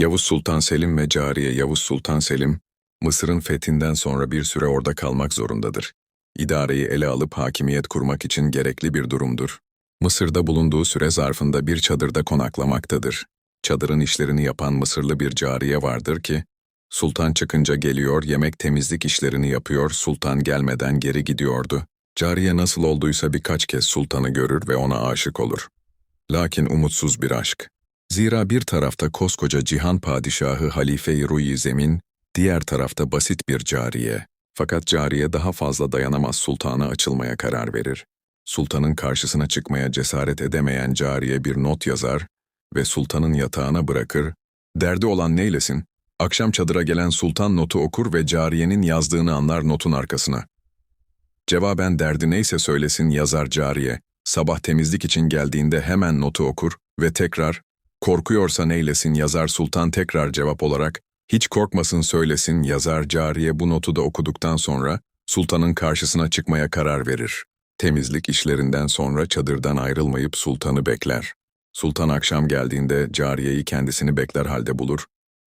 Yavuz Sultan Selim ve cariye Yavuz Sultan Selim, Mısır'ın fethinden sonra bir süre orada kalmak zorundadır. İdareyi ele alıp hakimiyet kurmak için gerekli bir durumdur. Mısır'da bulunduğu süre zarfında bir çadırda konaklamaktadır. Çadırın işlerini yapan Mısırlı bir cariye vardır ki, Sultan çıkınca geliyor, yemek temizlik işlerini yapıyor, sultan gelmeden geri gidiyordu. Cariye nasıl olduysa birkaç kez sultanı görür ve ona aşık olur. Lakin umutsuz bir aşk. Zira bir tarafta koskoca cihan padişahı Halife-i Ruyi Zemin, diğer tarafta basit bir cariye. Fakat cariye daha fazla dayanamaz sultana açılmaya karar verir. Sultanın karşısına çıkmaya cesaret edemeyen cariye bir not yazar ve sultanın yatağına bırakır. Derdi olan neylesin? Akşam çadıra gelen sultan notu okur ve cariyenin yazdığını anlar notun arkasına. Cevaben derdi neyse söylesin yazar cariye. Sabah temizlik için geldiğinde hemen notu okur ve tekrar, korkuyorsa neylesin yazar sultan tekrar cevap olarak, hiç korkmasın söylesin yazar cariye bu notu da okuduktan sonra, sultanın karşısına çıkmaya karar verir. Temizlik işlerinden sonra çadırdan ayrılmayıp sultanı bekler. Sultan akşam geldiğinde cariyeyi kendisini bekler halde bulur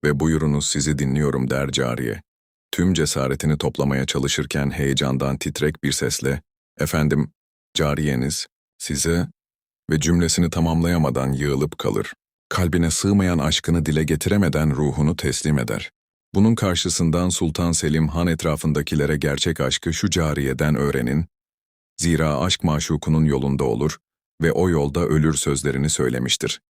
ve buyurunuz sizi dinliyorum der cariye. Tüm cesaretini toplamaya çalışırken heyecandan titrek bir sesle, efendim, cariyeniz, size ve cümlesini tamamlayamadan yığılıp kalır. Kalbine sığmayan aşkını dile getiremeden ruhunu teslim eder. Bunun karşısından Sultan Selim Han etrafındakilere gerçek aşkı şu cariyeden öğrenin, zira aşk maşukunun yolunda olur ve o yolda ölür sözlerini söylemiştir.